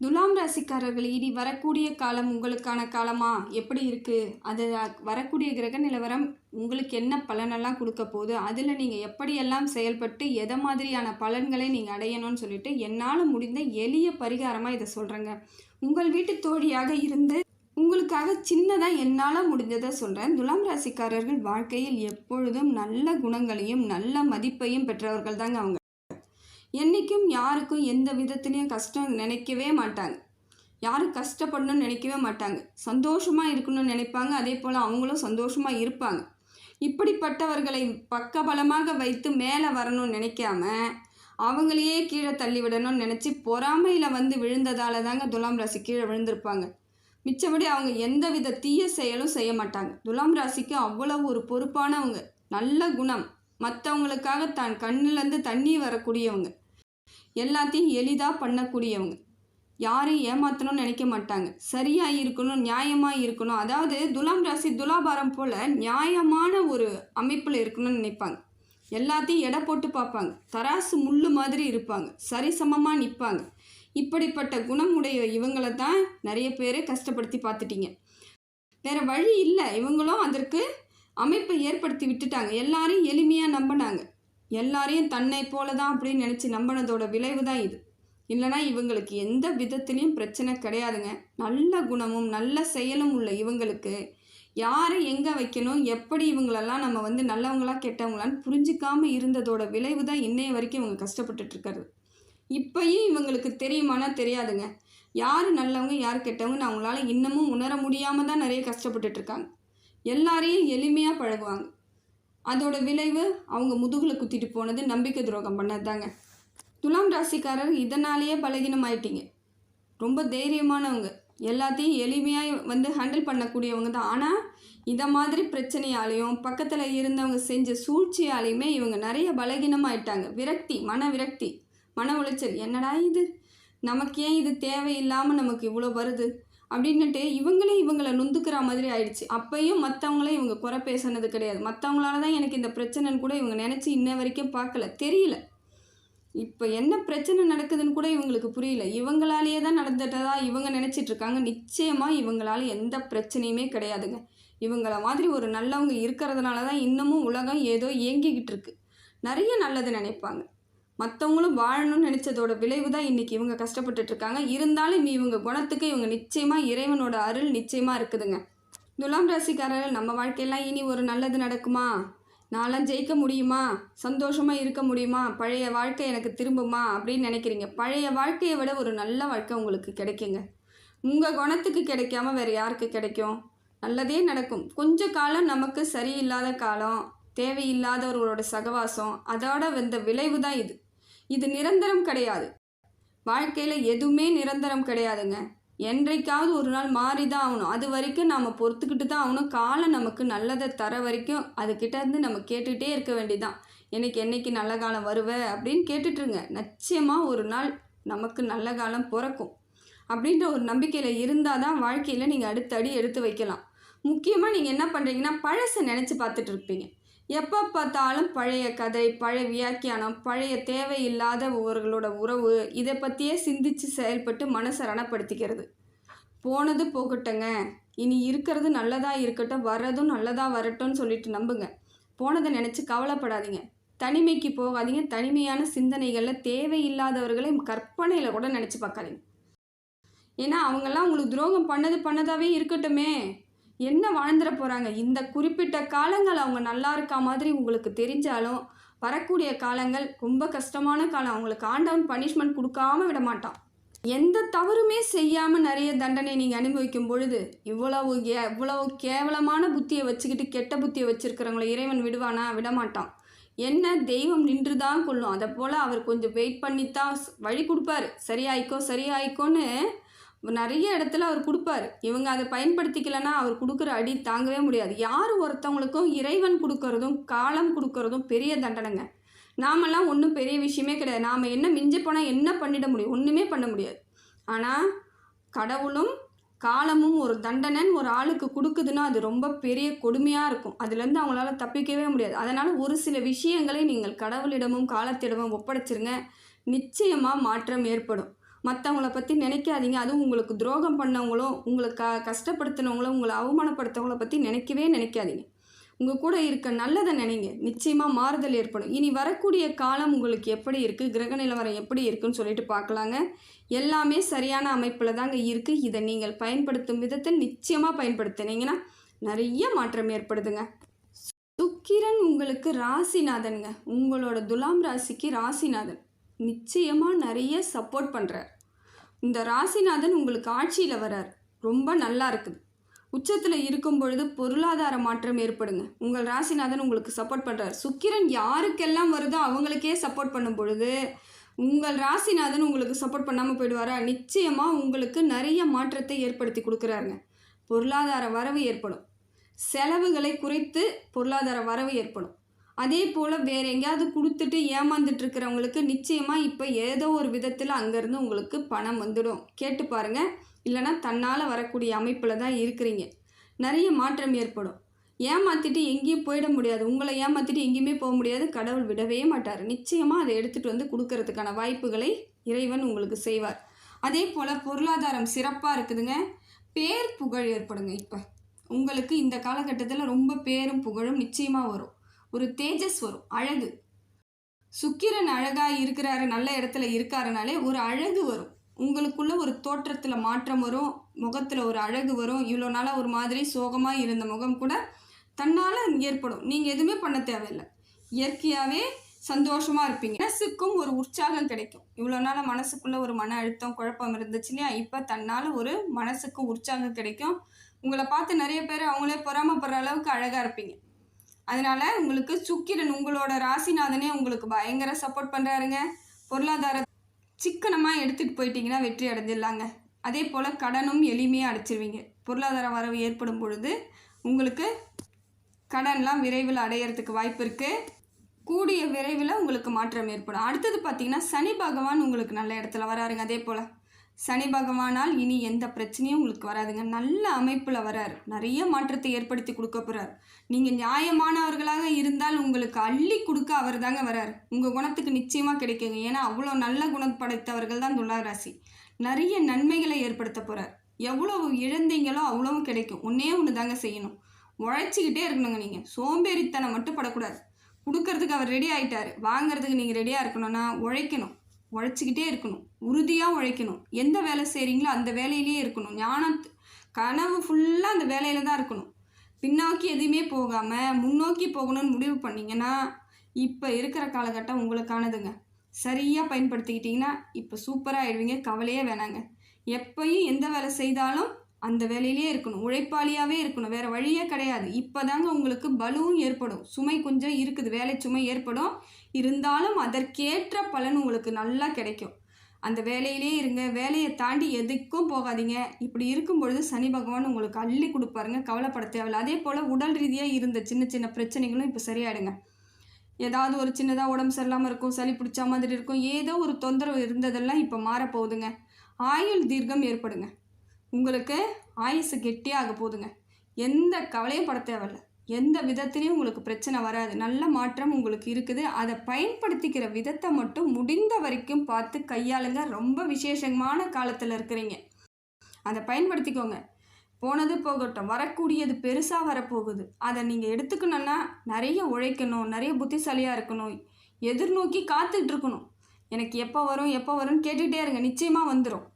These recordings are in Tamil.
துலாம் ராசிக்காரர்கள் இனி வரக்கூடிய காலம் உங்களுக்கான காலமா? எப்படி இருக்கு? அது வரக்கூடிய கிரக நிலவரம் உங்களுக்கு என்ன பலனெல்லாம் கொடுக்க போகுது? அதில் நீங்கள் எப்படியெல்லாம் செயல்பட்டு எதை மாதிரியான பலன்களை நீங்கள் அடையணும்னு சொல்லிட்டு என்னால் முடிந்த எளிய பரிகாரமாக இதை சொல்கிறேங்க உங்கள் வீட்டு தோழியாக இருந்து உங்களுக்காக சின்னதாக என்னால் முடிஞ்சதை சொல்கிறேன் துலாம் ராசிக்காரர்கள் வாழ்க்கையில் எப்பொழுதும் நல்ல குணங்களையும் நல்ல மதிப்பையும் பெற்றவர்கள் தாங்க அவங்க. என்றைக்கும் யாருக்கும் எந்த விதத்துலேயும் கஷ்டம் நினைக்கவே மாட்டாங்க. யாரும் கஷ்டப்படணும்னு நினைக்கவே மாட்டாங்க. சந்தோஷமாக இருக்கணும்னு நினைப்பாங்க. அதே போல் அவங்களும் சந்தோஷமாக இருப்பாங்க. இப்படிப்பட்டவர்களை பக்கபலமாக வைத்து மேலே வரணும்னு நினைக்காம அவங்களையே கீழே தள்ளி விடணும்னு நினச்சி பொறாமையில் வந்து விழுந்ததால் தாங்க துலாம் ராசி கீழே விழுந்திருப்பாங்க. மிச்சபடி அவங்க எந்த வித தீய செயலும் செய்ய மாட்டாங்க. துலாம் ராசிக்கு அவ்வளவு ஒரு பொறுப்பானவங்க. நல்ல குணம். மற்றவங்களுக்காக தான் கண்ணிலேருந்து தண்ணி வரக்கூடியவங்க. எல்லாத்தையும் எளிதாக பண்ணக்கூடியவங்க. யாரையும் ஏமாற்றணும்னு நினைக்க மாட்டாங்க. சரியாக இருக்கணும் நியாயமாக இருக்கணும் அதாவது துலாம் ராசி துலாபாரம் போல் நியாயமான ஒரு அமைப்பில் இருக்கணும்னு நினைப்பாங்க. எல்லாத்தையும் எடை போட்டு பார்ப்பாங்க. தராசு முள் மாதிரி இருப்பாங்க. சரிசமமாக நிற்பாங்க இப்படிப்பட்ட குணமுடைய இவங்களை தான் நிறைய பேரை கஷ்டப்படுத்தி பார்த்துட்டீங்க. வேறு வழி இல்லை. இவங்களும் அதற்கு அமைப்பை ஏற்படுத்தி விட்டுட்டாங்க. எல்லாரும் எளிமையாக நம்பினாங்க. எல்லாரையும் தன்னை போல தான் அப்படின்னு நினச்சி நம்பினதோட விளைவு தான் இது. இல்லைனா இவங்களுக்கு எந்த விதத்துலேயும் பிரச்சனை கிடையாதுங்க. நல்ல குணமும் நல்ல செயலும் உள்ள இவங்களுக்கு யாரை எங்கே வைக்கணும் எப்படி இவங்களெல்லாம் நம்ம வந்து நல்லவங்களா கெட்டவங்களான்னு புரிஞ்சிக்காமல் இருந்ததோட விளைவு தான் இன்னைய வரைக்கும் இவங்க கஷ்டப்பட்டுட்டு இருக்காரு இப்பயும் இவங்களுக்கு தெரியுமானா தெரியாதுங்க. யார் நல்லவங்க யார் கெட்டவங்கன்னு அவங்களால இன்னமும் உணர முடியாமல் தான் நிறைய கஷ்டப்பட்டுட்ருக்காங்க எல்லாரையும் எளிமையாக பழகுவாங்க. அதோட விளைவு அவங்க முதுகில் குத்திட்டு போனது நம்பிக்கை துரோகம் பண்ணது தாங்க துலாம் ராசிக்காரர் இதனாலேயே பலகீனம் ஆயிட்டீங்க ரொம்ப தைரியமானவங்க. எல்லாத்தையும் எளிமையாக வந்து ஹேண்டில் பண்ணக்கூடியவங்க தான். ஆனால் இதை மாதிரி பிரச்சனையாலையும் பக்கத்தில் இருந்தவங்க செஞ்ச சூழ்ச்சியாலையுமே இவங்க நிறைய பலகீனமாயிட்டாங்க. விரக்தி மன விரக்தி மன உளைச்சல். என்னடா இது? நமக்கு ஏன் இது தேவையில்லாமல் நமக்கு இவ்வளோ வருது? அப்படின்னுட்டு இவங்களே இவங்களை நொந்துக்கிற மாதிரி ஆயிடுச்சு. அப்பையும் மற்றவங்களே இவங்க குறை பேசுனது கிடையாது. மற்றவங்களால தான் எனக்கு இந்த பிரச்சனைன்னு கூட இவங்க நினச்சி இன்ன வரைக்கும் பார்க்கல. தெரியல. இப்போ என்ன பிரச்சனை நடக்குதுன்னு கூட இவங்களுக்கு புரியல. இவங்களாலேயே தான் நடந்துட்டதா இவங்க நினச்சிட்டு இருக்காங்க. நிச்சயமாக இவங்களால எந்த பிரச்சனையுமே கிடையாதுங்க. இவங்கள மாதிரி ஒரு நல்லவங்க இருக்கிறதுனால தான் இன்னமும் உலகம் ஏதோ இயங்கிக்கிட்டு இருக்கு. நிறைய நல்லது நினைப்பாங்க. மற்றவங்களும் வாழணும்னு நினச்சதோட விளைவு தான் இன்றைக்கி இவங்க கஷ்டப்பட்டுட்டு இருக்காங்க இருந்தாலும் இவங்க குணத்துக்கு இவங்க நிச்சயமாக இறைவனோட அருள் நிச்சயமாக இருக்குதுங்க. துலாம் ராசிக்காரர்கள் நம்ம வாழ்க்கையெல்லாம் இனி ஒரு நல்லது நடக்குமா? நான்லாம் ஜெயிக்க முடியுமா? சந்தோஷமாக இருக்க முடியுமா? பழைய வாழ்க்கை எனக்கு திரும்புமா? அப்படின்னு நினைக்கிறீங்க. பழைய வாழ்க்கையை விட ஒரு நல்ல வாழ்க்கை உங்களுக்கு கிடைக்குங்க. உங்கள் குணத்துக்கு கிடைக்காம வேறு யாருக்கு கிடைக்கும்? நல்லதே நடக்கும். கொஞ்ச காலம் நமக்கு சரியில்லாத காலம் தேவையில்லாதவர்களோட சகவாசம் அதோட வந்த விளைவு தான் இது. இது நிரந்தரம் கிடையாது. வாழ்க்கையில் எதுவுமே நிரந்தரம் கிடையாதுங்க. என்றைக்காவது ஒரு நாள் மாறி தான் ஆகணும். அது வரைக்கும் நாம் பொறுத்துக்கிட்டு தான் ஆகணும். காலம் நமக்கு நல்லதை தர வரைக்கும் அதுக்கிட்டேருந்து நம்ம கேட்டுகிட்டே இருக்க வேண்டியதான் எனக்கு என்னைக்கு நல்ல காலம் வருவ? அப்படின்னு கேட்டுட்ருங்க நிச்சயமாக ஒரு நாள் நமக்கு நல்ல காலம் பிறக்கும். அப்படின்ற ஒரு நம்பிக்கையில் இருந்தால் தான் வாழ்க்கையில் நீங்கள் அடுத்த அடி எடுத்து வைக்கலாம். முக்கியமாக நீங்கள் என்ன பண்ணுறீங்கன்னா பழசை நினச்சி பார்த்துட்டு இருப்பீங்க. எப்போ பார்த்தாலும் பழைய கதை பழைய வியாக்கியானம் பழைய தேவையில்லாத ஒருவர்களோட உறவு இதை பற்றியே சிந்தித்து செயல்பட்டு மனசை ரணப்படுத்திக்கிறது. போனது போகட்டுங்க. இனி இருக்கிறது நல்லதாக இருக்கட்டும் வர்றதும் நல்லதாக வரட்டும்னு சொல்லிட்டு நம்புங்க. போனதை நினச்சி கவலைப்படாதீங்க. தனிமைக்கு போகாதீங்க. தனிமையான சிந்தனைகளில் தேவையில்லாதவர்களை கற்பனையில் கூட நினச்சி பார்க்காதீங்க. ஏன்னா அவங்கெல்லாம் உங்களுக்கு துரோகம் பண்ணது பண்ணதாகவே இருக்கட்டுமே. என்ன வாழ்ந்துட போகிறாங்க இந்த குறிப்பிட்ட காலங்கள் அவங்க நல்லா இருக்கா மாதிரி உங்களுக்கு தெரிஞ்சாலும் வரக்கூடிய காலங்கள் ரொம்ப கஷ்டமான காலம். அவங்களுக்கு ஆண்டவன் பனிஷ்மெண்ட் கொடுக்காம விட மாட்டான். எந்த தவறுமே செய்யாமல் நிறைய தண்டனை நீங்கள் அனுபவிக்கும் பொழுது இவ்வளவு கே- இவ்வளவு கேவலமான புத்தியை வச்சுக்கிட்டு கெட்ட புத்தியை வச்சுருக்கிறவங்கள இறைவன் விடுவானா? விடமாட்டான் என்ன? தெய்வம் நின்று தான் கொள்ளும் அதை போல் அவர் கொஞ்சம் வெயிட் பண்ணித்தான் தான் வழி கொடுப்பாரு. சரியாயிக்கோ சரியாயிக்கோன்னு நிறைய இடத்துல அவர் கொடுப்பாரு. இவங்க அதை பயன்படுத்திக்கலைன்னா அவர் கொடுக்குற அடி தாங்கவே முடியாது. யார் ஒருத்தவங்களுக்கும் இறைவன் கொடுக்கறதும் காலம் கொடுக்கறதும் பெரிய தண்டனைங்க. நாமெல்லாம் ஒன்றும் பெரிய விஷயமே கிடையாது. நாம் என்ன மிஞ்சி போனால் என்ன பண்ணிட முடியும்? ஒன்றுமே பண்ண முடியாது. ஆனால் கடவுளும் காலமும் ஒரு தண்டனைன்னு ஒரு ஆளுக்கு கொடுக்குதுன்னா அது ரொம்ப பெரிய கொடுமையாக இருக்கும். அதுலேருந்து அவங்களால தப்பிக்கவே முடியாது. அதனால் ஒரு சில விஷயங்களை நீங்கள் கடவுளிடமும் காலத்திடமும் ஒப்படைச்சிருங்க. நிச்சயமாக மாற்றம் ஏற்படும். மற்றவங்கள பற்றி நினைக்காதீங்க. அதுவும் உங்களுக்கு துரோகம் பண்ணவங்களும் உங்களை க கஷ்டப்படுத்தினவங்களும் உங்களை அவமானப்படுத்தவங்கள பற்றி நினைக்கவே நினைக்காதீங்க. உங்கள் கூட இருக்க நல்லதை நினைங்க. நிச்சயமாக மாறுதல் ஏற்படும். இனி வரக்கூடிய காலம் உங்களுக்கு எப்படி இருக்குது கிரக நிலவரம் எப்படி இருக்குன்னு சொல்லிட்டு பார்க்கலாங்க எல்லாமே சரியான அமைப்பில் தாங்க இருக்குது இதை நீங்கள் பயன்படுத்தும் விதத்தில் நிச்சயமாக பயன்படுத்தினீங்கன்னா நிறைய மாற்றம் ஏற்படுதுங்க. சுக்கிரன் உங்களுக்கு ராசிநாதனுங்க. உங்களோட துலாம் ராசிக்கு ராசிநாதன். நிச்சயமாக நிறைய சப்போர்ட் பண்ணுறார் இந்த ராசிநாதன் உங்களுக்கு ஆட்சியில் வரார் ரொம்ப நல்லா இருக்குது. உச்சத்தில் இருக்கும் பொழுது பொருளாதார மாற்றம் ஏற்படுங்க. உங்கள் ராசிநாதன் உங்களுக்கு சப்போர்ட் பண்ணுறார் சுக்கிரன் யாருக்கெல்லாம் வருதோ அவங்களுக்கே சப்போர்ட் பண்ணும் பொழுது உங்கள் ராசிநாதன் உங்களுக்கு சப்போர்ட் பண்ணாமல் போயிடுவாரா? நிச்சயமாக உங்களுக்கு நிறைய மாற்றத்தை ஏற்படுத்தி கொடுக்குறாருங்க. பொருளாதார வரவு ஏற்படும். செலவுகளை குறைத்து பொருளாதார வரவு ஏற்படும். அதே போல் வேறு எங்கேயாவது கொடுத்துட்டு ஏமாந்துட்டு இருக்கிறவங்களுக்கு நிச்சயமாக இப்போ ஏதோ ஒரு விதத்தில் அங்கேருந்து உங்களுக்கு பணம் வந்துடும். கேட்டு பாருங்கள் இல்லைனா தன்னால் வரக்கூடிய அமைப்பில் தான் இருக்கிறீங்க. நிறைய மாற்றம் ஏற்படும். ஏமாற்றிட்டு எங்கேயும் போயிட முடியாது. உங்களை ஏமாற்றிட்டு எங்கேயுமே போக முடியாது. கடவுள் விடவே மாட்டார். நிச்சயமாக அதை எடுத்துகிட்டு வந்து கொடுக்கறதுக்கான வாய்ப்புகளை இறைவன் உங்களுக்கு செய்வார். அதே போல் பொருளாதாரம் சிறப்பாக இருக்குதுங்க. பேர் புகழ் ஏற்படுங்க இப்போ. உங்களுக்கு இந்த காலகட்டத்தில் ரொம்ப பேரும் புகழும் நிச்சயமாக வரும். ஒரு தேஜஸ் வரும் அழகு. சுக்கிரன் அழகாக இருக்கிறாரு நல்ல இடத்துல இருக்காருனாலே ஒரு அழகு வரும். உங்களுக்குள்ள ஒரு தோற்றத்தில் மாற்றம் வரும் முகத்தில் ஒரு அழகு வரும். இவ்வளோ நாளாக ஒரு மாதிரி சோகமாக இருந்த முகம் கூட தன்னால் ஏற்படும். நீங்கள் எதுவுமே பண்ண தேவையில்லை. இயற்கையாகவே சந்தோஷமாக இருப்பீங்க. மனசுக்கும் ஒரு உற்சாகம் கிடைக்கும். இவ்வளோ நாளாக மனசுக்குள்ளே ஒரு மன அழுத்தம் குழப்பம் இருந்துச்சு இல்லையா? இப்போ தன்னால் ஒரு மனசுக்கும் உற்சாகம் கிடைக்கும். உங்களை பார்த்து நிறைய பேர் அவங்களே பொறாமப்படுற அளவுக்கு அழகாக இருப்பீங்க. அதனால உங்களுக்கு சுக்கிரன் உங்களோட ராசிநாதனே உங்களுக்கு பயங்கர சப்போர்ட் பண்ணுறாருங்க பொருளாதார சிக்கனமாக எடுத்துகிட்டு போயிட்டீங்கன்னா வெற்றி அடைஞ்சிடலாங்க. அதே போல் கடனும் எளிமையாக அடைச்சிருவீங்க. பொருளாதார வரவு ஏற்படும் பொழுது உங்களுக்கு கடன்லாம் விரைவில் அடையிறதுக்கு வாய்ப்பு இருக்குது கூடிய விரைவில் உங்களுக்கு மாற்றம் ஏற்படும். அடுத்தது பார்த்தீங்கன்னா சனி பகவான் உங்களுக்கு நல்ல இடத்துல வராருங்க. அதே போல் சனி பகவானால் இனி எந்த பிரச்சனையும் உங்களுக்கு வராதுங்க. நல்ல அமைப்பில் வரார். நிறைய மாற்றத்தை ஏற்படுத்தி கொடுக்க போகிறார் நீங்கள் நியாயமானவர்களாக இருந்தால் உங்களுக்கு அள்ளி கொடுக்க அவர் தாங்க வரார். உங்கள் குணத்துக்கு நிச்சயமாக கிடைக்குங்க. ஏன்னா அவ்வளோ நல்ல குணம் படைத்தவர்கள் தான் துலா ராசி நிறைய நன்மைகளை ஏற்படுத்த போகிறார் எவ்வளவு இழந்தீங்களோ அவ்வளவும் கிடைக்கும். ஒன்றே ஒன்று தாங்க செய்யணும். உழைச்சிக்கிட்டே இருக்கணுங்க நீங்கள் சோம்பேறித்தனம் மட்டும் படக்கூடாது. கொடுக்கறதுக்கு அவர் ரெடி ஆகிட்டார் வாங்குறதுக்கு நீங்கள் ரெடியாக இருக்கணும்னா உழைக்கணும். உழைச்சிக்கிட்டே இருக்கணும். உறுதியாக உழைக்கணும். எந்த வேலை செய்கிறீங்களோ அந்த வேலையிலேயே இருக்கணும். ஞானம் கனவு ஃபுல்லாக அந்த வேலையில் தான் இருக்கணும். பின்னோக்கி எதுவுமே போகாமல் முன்னோக்கி போகணும்னு முடிவு பண்ணிங்கன்னா இப்போ இருக்கிற காலகட்டம் உங்களுக்கானதுங்க. சரியாக பயன்படுத்திக்கிட்டிங்கன்னா இப்போ சூப்பராக ஆயிடுவீங்க. கவலையே வேணாங்க. எப்பயும் எந்த வேலை செய்தாலும் அந்த வேலையிலே இருக்கணும். உழைப்பாளியாகவே இருக்கணும். வேறு வழியே கிடையாது. இப்போ தாங்க உங்களுக்கு பலுவும் ஏற்படும். சுமை கொஞ்சம் இருக்குது. வேலை சுமை ஏற்படும். இருந்தாலும் அதற்கேற்ற பலன் உங்களுக்கு நல்லா கிடைக்கும். அந்த வேலையிலே இருங்க. வேலையை தாண்டி எதுக்கும் போகாதீங்க. இப்படி இருக்கும் பொழுது சனி பகவான் உங்களுக்கு அள்ளி கொடுப்பாருங்க. கவலைப்பட தேவையில்லை. அதே போல் உடல் ரீதியாக இருந்த சின்ன சின்ன பிரச்சனைகளும் இப்போ சரியாயிடுங்க. ஏதாவது ஒரு சின்னதாக உடம்பு சரியில்லாமல் இருக்கும். சளி பிடிச்ச மாதிரி இருக்கும். ஏதோ ஒரு தொந்தரவு இருந்ததெல்லாம் இப்போ மாறப்போகுதுங்க. ஆயுள் தீர்க்கம் ஏற்படுங்க. உங்களுக்கு ஆயுசு கெட்டியாக போகுதுங்க எந்த கவலையும் பட தேவையில்ல. எந்த விதத்துலேயும் உங்களுக்கு பிரச்சனை வராது. நல்ல மாற்றம் உங்களுக்கு இருக்குது. அதை பயன்படுத்திக்கிற விதத்தை மட்டும் முடிந்த வரைக்கும் பார்த்து கையாளுங்க. ரொம்ப விசேஷமான காலத்தில் இருக்கிறீங்க. அதை பயன்படுத்திக்கோங்க. போனது போகட்டும். வரக்கூடியது பெருசாக வரப்போகுது. அதை நீங்கள் எடுத்துக்கணுன்னா நிறைய உழைக்கணும். நிறைய புத்திசாலியாக இருக்கணும். எதிர்நோக்கி காத்துட்ருக்கணும் எனக்கு எப்போ வரும் எப்போ வரும்னு கேட்டுக்கிட்டே இருங்க. நிச்சயமாக வந்துடும்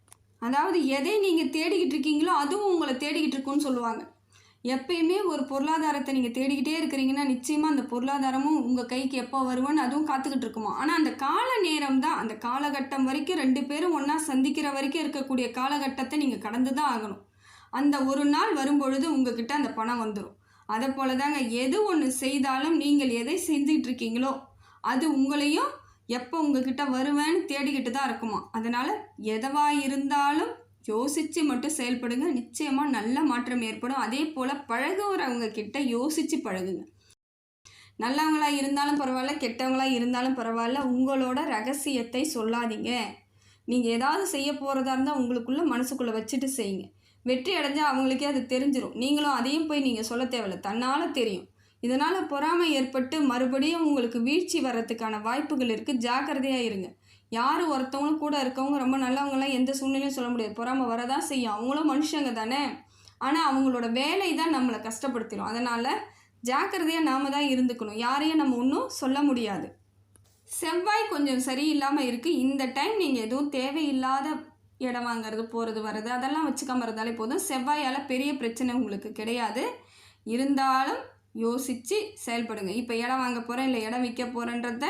அதாவது எதை நீங்கள் தேடிக்கிட்டு இருக்கீங்களோ அதுவும் உங்களை தேடிக்கிட்டு இருக்குன்னு சொல்லுவாங்க. எப்பயுமே ஒரு பொருளாதாரத்தை நீங்கள் தேடிக்கிட்டே இருக்கிறீங்கன்னா நிச்சயமாக அந்த பொருளாதாரமும் உங்கள் கைக்கு எப்போ வருவோன்னு அதுவும் காத்துக்கிட்டு இருக்குமா? ஆனால் அந்த கால நேரம் தான் அந்த காலகட்டம் வரைக்கும் ரெண்டு பேரும் ஒன்றா சந்திக்கிற வரைக்கும் இருக்கக்கூடிய காலகட்டத்தை நீங்கள் கடந்து தான் ஆகணும். அந்த ஒரு நாள் வரும்பொழுது உங்ககிட்ட அந்த பணம் வந்துடும் அதை போல தாங்க எது ஒன்று செய்தாலும் நீங்கள் எதை செஞ்சுக்கிட்டு இருக்கீங்களோ அது உங்களையும் எப்போ உங்ககிட்ட வருவேன்னு தேடிக்கிட்டு தான் இருக்குமா? அதனால் எதவாக இருந்தாலும் யோசித்து மட்டும் செயல்படுங்க. நிச்சயமாக நல்ல மாற்றம் ஏற்படும். அதே போல் பழகுறவங்க கிட்ட யோசித்து பழகுங்க. நல்லவங்களாக இருந்தாலும் பரவாயில்ல கெட்டவங்களாக இருந்தாலும் பரவாயில்ல உங்களோட ரகசியத்தை சொல்லாதீங்க. நீங்கள் ஏதாவது செய்ய போகிறதா இருந்தால் உங்களுக்குள்ளே மனசுக்குள்ளே வச்சுட்டு செய்யுங்க. வெற்றி அடைஞ்சால் அவங்களுக்கே அது தெரிஞ்சிடும் நீங்களும் அதையும் போய் நீங்கள் சொல்ல தேவையில்ல. தன்னால் தெரியும். இதனால் பொறாமை ஏற்பட்டு மறுபடியும் உங்களுக்கு வீழ்ச்சி வர்றதுக்கான வாய்ப்புகள் இருக்குது ஜாக்கிரதையாக இருங்க. யார் ஒருத்தவங்களும் கூட இருக்கவங்க ரொம்ப நல்லவங்களாம் எந்த சூழ்நிலையும் சொல்ல முடியாது. பொறாமை வரதான் செய்யும். அவங்களும் மனுஷங்க தானே. ஆனால் அவங்களோட வேலை தான் நம்மளை கஷ்டப்படுத்திடும். அதனால் ஜாக்கிரதையாக நாம தான் இருந்துக்கணும். யாரையும் நம்ம ஒன்றும் சொல்ல முடியாது. செவ்வாய் கொஞ்சம் சரியில்லாமல் இருக்குது இந்த டைம் நீங்கள் எதுவும் தேவையில்லாத இடம் வாங்குறது போகிறது வர்றது அதெல்லாம் வச்சுக்காம இருந்தாலே போதும். செவ்வாயால் பெரிய பிரச்சனை உங்களுக்கு கிடையாது. இருந்தாலும் யோசித்து செயல்படுங்க. இப்போ இடம் வாங்க போகிறேன் இல்லை இடம் விற்க போகிறேன்றத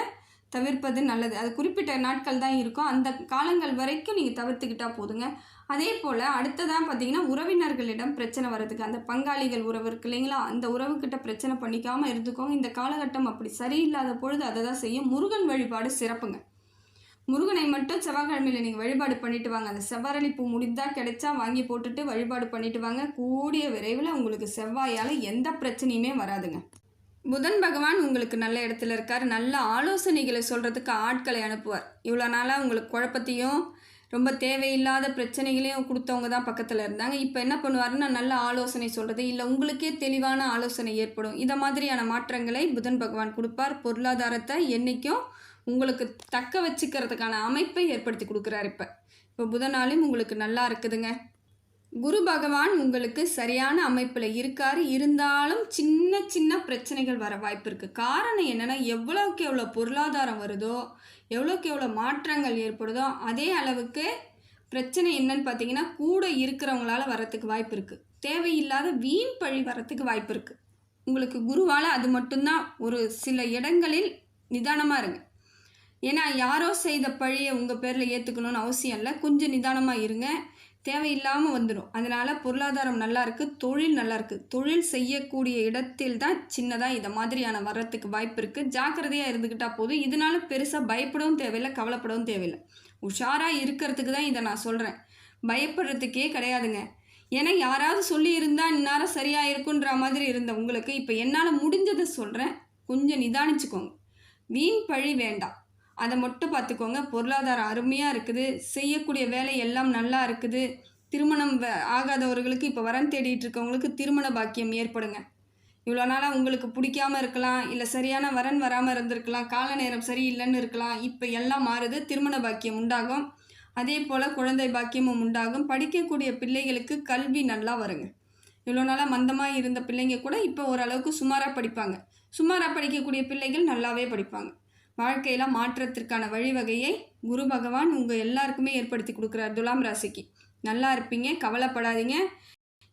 தவிர்ப்பது நல்லது. அது குறிப்பிட்ட நாட்கள் தான் இருக்கும். அந்த காலங்கள் வரைக்கும் நீங்கள் தவிர்த்துக்கிட்டால் போதுங்க. அதே போல் அடுத்ததான் பார்த்தீங்கன்னா உறவினர்களிடம் பிரச்சனை வர்றதுக்கு அந்த பங்காளிகள் உறவு இருக்கு இல்லைங்களா? அந்த உறவுக்கிட்ட பிரச்சனை பண்ணிக்காமல் இருந்துக்கோங்க. இந்த காலகட்டம் அப்படி சரியில்லாத பொழுது அதை தான் செய்யும். முருகன் வழிபாடு சிறப்புங்க. முருகனை மட்டும் செவ்வாய்க்கிழமையில் நீங்கள் வழிபாடு பண்ணிட்டு வாங்க. அந்த செவ்வரளி பூ முடிந்தால் கிடைச்சா வாங்கி போட்டுட்டு வழிபாடு பண்ணிட்டு வாங்க. கூடிய விரைவில் உங்களுக்கு செவ்வாயால் எந்த பிரச்சனையுமே வராதுங்க. புதன் பகவான் உங்களுக்கு நல்ல இடத்துல இருக்கார். நல்ல ஆலோசனைகளை சொல்கிறதுக்கு ஆட்களை அனுப்புவார். இவ்வளோ நாளாக உங்களுக்கு குழப்பத்தையும் ரொம்ப தேவையில்லாத பிரச்சனைகளையும் கொடுத்தவங்க தான் பக்கத்தில் இருந்தாங்க. இப்போ என்ன பண்ணுவாருன்னா நல்ல ஆலோசனை சொல்கிறது இல்லை உங்களுக்கே தெளிவான ஆலோசனை ஏற்படும். இதை மாதிரியான மாற்றங்களை புதன் பகவான் கொடுப்பார். பொருளாதாரத்தை என்றைக்கும் உங்களுக்கு தக்க வச்சுக்கிறதுக்கான அமைப்பை ஏற்படுத்தி கொடுக்குறாரு இப்போ. இப்போ புதனாலையும் உங்களுக்கு நல்லா இருக்குதுங்க. குரு பகவான் உங்களுக்கு சரியான அமைப்பில் இருக்கார். இருந்தாலும் சின்ன சின்ன பிரச்சனைகள் வர வாய்ப்பு இருக்குது காரணம் என்னென்னா எவ்வளோக்கு எவ்வளோ பொருளாதாரம் வருதோ எவ்வளோக்கு எவ்வளோ மாற்றங்கள் ஏற்படுதோ அதே அளவுக்கு பிரச்சனை என்னன்னு பார்த்தீங்கன்னா கூட இருக்கிறவங்களால வரத்துக்கு வாய்ப்பு இருக்குது தேவையில்லாத வீண் பழி வரத்துக்கு வாய்ப்பு இருக்குது உங்களுக்கு குருவால் அது மட்டும்தான். ஒரு சில இடங்களில் நிதானமாக இருங்க. ஏன்னா யாரோ செய்த பழியை உங்கள் பேரில் ஏற்றுக்கணும்னு அவசியம் இல்லை. கொஞ்சம் நிதானமாக இருங்க. தேவையில்லாமல் வந்துடும் அதனால் பொருளாதாரம் நல்லா இருக்குது தொழில் நல்லா இருக்குது தொழில் செய்யக்கூடிய இடத்தில் தான் சின்னதாக இதை மாதிரியான வர்றதுக்கு வாய்ப்பு இருக்குது ஜாக்கிரதையாக இருந்துக்கிட்டால் போதும். இதனால பெருசாக பயப்படவும் தேவையில்லை கவலைப்படவும் தேவையில்லை. உஷாராக இருக்கிறதுக்கு தான் இதை நான் சொல்கிறேன் பயப்படுறதுக்கே கிடையாதுங்க. ஏன்னா யாராவது சொல்லியிருந்தால் இந்நேரம் சரியாக இருக்குன்ற மாதிரி இருந்த உங்களுக்கு. இப்போ என்னால் முடிஞ்சதை சொல்கிறேன் கொஞ்சம் நிதானிச்சுக்கோங்க. வீண் பழி வேண்டாம். அதை மட்டும் பார்த்துக்கோங்க. பொருளாதாரம் அருமையாக இருக்குது. செய்யக்கூடிய வேலை எல்லாம் நல்லா இருக்குது. திருமணம் வ- ஆகாதவர்களுக்கு இப்போ வரன் தேடிட்டு இருக்கவங்களுக்கு திருமண பாக்கியம் ஏற்படுங்க. இவ்வளோ நாளாக உங்களுக்கு பிடிக்காம இருக்கலாம். இல்லை சரியான வரன் வராமல் இருந்திருக்கலாம். கால நேரம் சரியில்லைன்னு இருக்கலாம். இப்போ எல்லாம் மாறுது. திருமண பாக்கியம் உண்டாகும். அதே போல் குழந்தை பாக்கியமும் உண்டாகும். படிக்கக்கூடிய பிள்ளைகளுக்கு கல்வி நல்லா வருங்க. இவ்வளோ நாளாக மந்தமாக இருந்த பிள்ளைங்க கூட இப்போ ஓரளவுக்கு சுமாராக படிப்பாங்க. சுமாராக படிக்கக்கூடிய பிள்ளைகள் நல்லாவே படிப்பாங்க. வாழ்க்கையில் மாற்றத்திற்கான வழிவகையை குரு பகவான் உங்கள் எல்லாருக்குமே ஏற்படுத்தி கொடுக்குறார் துலாம் ராசிக்கு. நல்லா இருப்பீங்க கவலைப்படாதீங்க.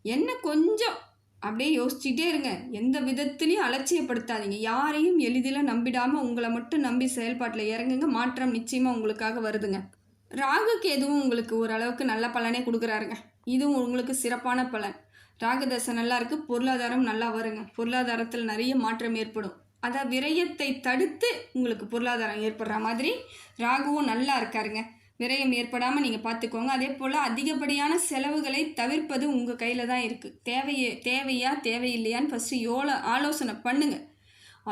என்ன கொஞ்சம் அப்படியே யோசிச்சுட்டே இருங்க. எந்த விதத்துலையும் அலட்சியப்படுத்தாதீங்க. யாரையும் எளிதில் நம்பிடாமல் உங்களை மட்டும் நம்பி செயல்பாட்டில் இறங்குங்க. மாற்றம் நிச்சயமாக உங்களுக்காக வருதுங்க. ராகுக்கு எதுவும் உங்களுக்கு ஓரளவுக்கு நல்ல பலனே கொடுக்குறாருங்க. இதுவும் உங்களுக்கு சிறப்பான பலன். ராகுதசை நல்லா இருக்குது பொருளாதாரம் நல்லா வருங்க. பொருளாதாரத்தில் நிறைய மாற்றம் ஏற்படும். அதான் விரயத்தை தடுத்து உங்களுக்கு பொருளாதாரம் ஏற்படுற மாதிரி ராகுவும் நல்லா இருக்காருங்க. விரயம் ஏற்படாமல் நீங்கள் பார்த்துக்கோங்க அதே போல் அதிகப்படியான செலவுகளை தவிர்ப்பது உங்கள் கையில் தான் இருக்குது தேவையே தேவையா தேவையில்லையான்னு ஃபஸ்ட்டு யோல ஆலோசனை பண்ணுங்கள்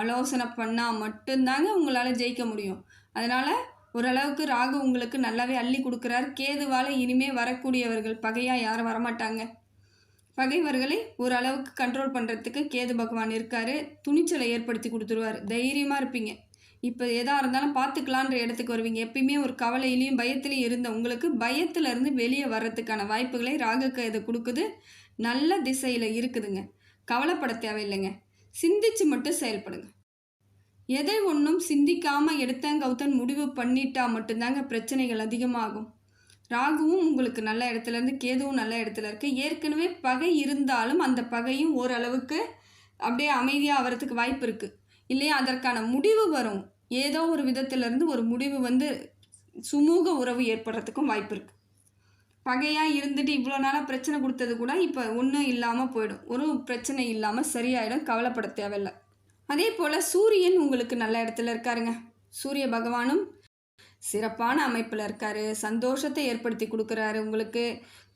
ஆலோசனை பண்ணால் மட்டும்தாங்க உங்களால் ஜெயிக்க முடியும். அதனால் ஓரளவுக்கு ராகு உங்களுக்கு நல்லாவே அள்ளி கொடுக்குறார். கேதுவால் இனிமேல் வரக்கூடியவர்கள் பகையாக யாரும் வரமாட்டாங்க. பகைவர்களை ஓரளவுக்கு கண்ட்ரோல் பண்ணுறதுக்கு கேது பகவான் இருக்கார். துணிச்சலை ஏற்படுத்தி கொடுத்துருவார். தைரியமாக இருப்பீங்க. இப்போ எதாக இருந்தாலும் பார்த்துக்கலான்ற இடத்துக்கு வருவீங்க. எப்பயுமே ஒரு கவலையிலையும் பயத்திலையும் இருந்த உங்களுக்கு பயத்திலேருந்து வெளியே வர்றதுக்கான வாய்ப்புகளை ராகுக்கு இது கொடுக்குது. நல்ல திசையில் இருக்குதுங்க. கவலைப்பட தேவையில்லைங்க. சிந்திச்சு மட்டும் செயல்படுங்க. எதை ஒன்றும் சிந்திக்காமல் எடுத்தேன் கவுத்தன் முடிவு பண்ணிட்டா மட்டும்தாங்க பிரச்சனைகள் அதிகமாகும். ராகுவும் உங்களுக்கு நல்ல இடத்துல இருந்து கேதுவும் நல்ல இடத்துல இருக்குது ஏற்கனவே பகை இருந்தாலும் அந்த பகையும் ஓரளவுக்கு அப்படியே அமைதியாக ஆகிறதுக்கு வாய்ப்பு இருக்குது இல்லையா? அதற்கான முடிவு வரும். ஏதோ ஒரு விதத்திலிருந்து ஒரு முடிவு வந்து சுமூக உறவு ஏற்படுறதுக்கும் வாய்ப்பு இருக்குது பகையாக இருந்துட்டு இவ்வளோ நாளாக பிரச்சனை கொடுத்தது கூட இப்போ ஒன்றும் இல்லாமல் போயிடும். ஒரு பிரச்சனை இல்லாமல் சரியாயிடும். கவலைப்பட தேவையில்லை. அதே போல் சூரியன் உங்களுக்கு நல்ல இடத்துல இருக்காருங்க. சூரிய பகவானும் சிறப்பான அமைப்பில் இருக்காரு. சந்தோஷத்தை ஏற்படுத்தி கொடுக்குறாரு உங்களுக்கு.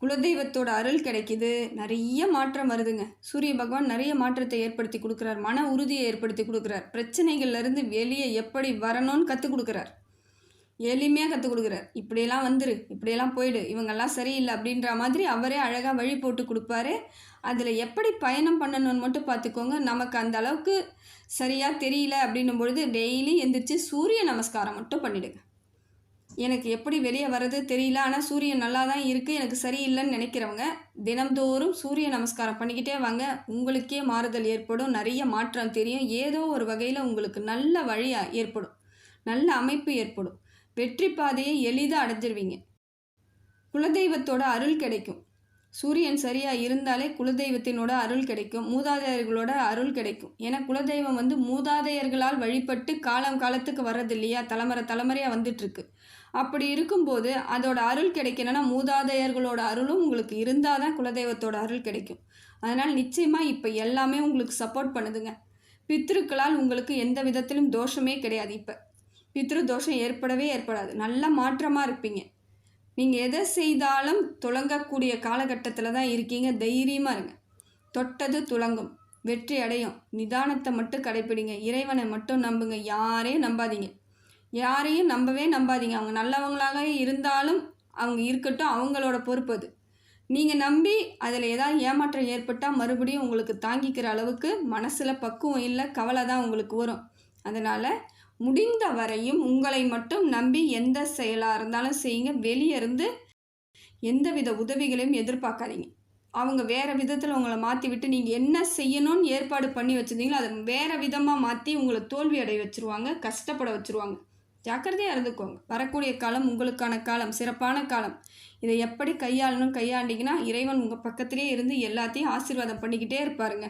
குலதெய்வத்தோட அருள் கிடைக்கிது. நிறைய மாற்றம் வருதுங்க. சூரிய பகவான் நிறைய மாற்றத்தை ஏற்படுத்தி கொடுக்குறார். மன உறுதியை ஏற்படுத்தி கொடுக்குறார். பிரச்சனைகள்லேருந்து வெளியே எப்படி வரணும்னு கற்றுக் கொடுக்குறார். எளிமையாக கற்றுக் கொடுக்குறார். இப்படியெல்லாம் வந்துரு இப்படியெல்லாம் போயிடு இவங்கெல்லாம் சரியில்லை அப்படின்ற மாதிரி அவரே அழகாக வழி போட்டு கொடுப்பாரு. அதில் எப்படி பயணம் பண்ணணும்னு மட்டும் பார்த்துக்கோங்க. நமக்கு அந்த அளவுக்கு சரியாக தெரியல அப்படின்னும் பொழுது டெய்லி எந்திரிச்சு சூரிய நமஸ்காரம் மட்டும் பண்ணிடுங்க. எனக்கு எப்படி வெளியே வர்றது தெரியல ஆனால் சூரியன் நல்லா தான் இருக்குது எனக்கு சரியில்லைன்னு நினைக்கிறவங்க தினம்தோறும் சூரிய நமஸ்காரம் பண்ணிக்கிட்டே வாங்க. உங்களுக்கே மாறுதல் ஏற்படும் நிறைய மாற்றம் தெரியும் ஏதோ ஒரு வகையில் உங்களுக்கு நல்ல வழியாக ஏற்படும் நல்ல அமைப்பு ஏற்படும். வெற்றி பாதையை எளிதாக அடைஞ்சிருவீங்க. குலதெய்வத்தோட அருள் கிடைக்கும். சூரியன் சரியாக இருந்தாலே குலதெய்வத்தினோட அருள் கிடைக்கும் மூதாதையர்களோட அருள் கிடைக்கும். ஏன்னா குலதெய்வம் வந்து மூதாதையர்களால் வழிபட்டு காலம் காலத்துக்கு வர்றது இல்லையா தலைமுறை தலைமுறையாக வந்துட்டுருக்கு அப்படி இருக்கும்போது அதோட அருள் கிடைக்கணும்னா மூதாதையர்களோட அருளும் உங்களுக்கு இருந்தால் தான் குலதெய்வத்தோட அருள் கிடைக்கும். அதனால் நிச்சயமாக இப்போ எல்லாமே உங்களுக்கு சப்போர்ட் பண்ணுதுங்க. பித்ருக்களால் உங்களுக்கு எந்த விதத்திலும் தோஷமே கிடையாது இப்போ. பித்ரு தோஷம் ஏற்படவே ஏற்படாது. நல்ல மாற்றமாக இருப்பீங்க. நீங்கள் எதை செய்தாலும் துளங்கக்கூடிய காலகட்டத்தில் தான் இருக்கீங்க. தைரியமாக இருங்க. தொட்டது துளங்கும் வெற்றி அடையும். நிதானத்தை மட்டும் கடைப்பிடிங்க. இறைவனை மட்டும் நம்புங்க. யாரையும் நம்பாதீங்க. யாரையும் நம்பவே நம்பாதீங்க. அவங்க நல்லவங்களாக இருந்தாலும் அவங்க இருக்கட்டும் அவங்களோட பொறுப்பு அது. நீங்கள் நம்பி அதில் ஏதாவது ஏமாற்றம் ஏற்பட்டால் மறுபடியும் உங்களுக்கு தாங்கிக்கிற அளவுக்கு மனசில் பக்குவம் இல்லை கவலை தான் உங்களுக்கு வரும். அதனால் முடிந்த வரையும் உங்களை மட்டும் நம்பி எந்த செயலாக இருந்தாலும் செய்யுங்க. வெளியே இருந்து எந்தவித உதவிகளையும் எதிர்பார்க்காதீங்க. அவங்க வேறு விதத்தில் உங்களை மாற்றி விட்டு நீங்கள் என்ன செய்யணும்னு ஏற்பாடு பண்ணி வச்சுருந்தீங்களோ அதை வேறு விதமாக மாற்றி உங்களை தோல்வி அடைய வச்சுருவாங்க கஷ்டப்பட வச்சுருவாங்க. ஜாக்கிரதையாக இருந்துக்கோங்க. வரக்கூடிய காலம் உங்களுக்கான காலம் சிறப்பான காலம். இதை எப்படி கையாளணும் கையாண்டிங்கன்னா இறைவன் உங்கள் பக்கத்திலே இருந்து எல்லாத்தையும் ஆசீர்வாதம் பண்ணிக்கிட்டே இருப்பாருங்க.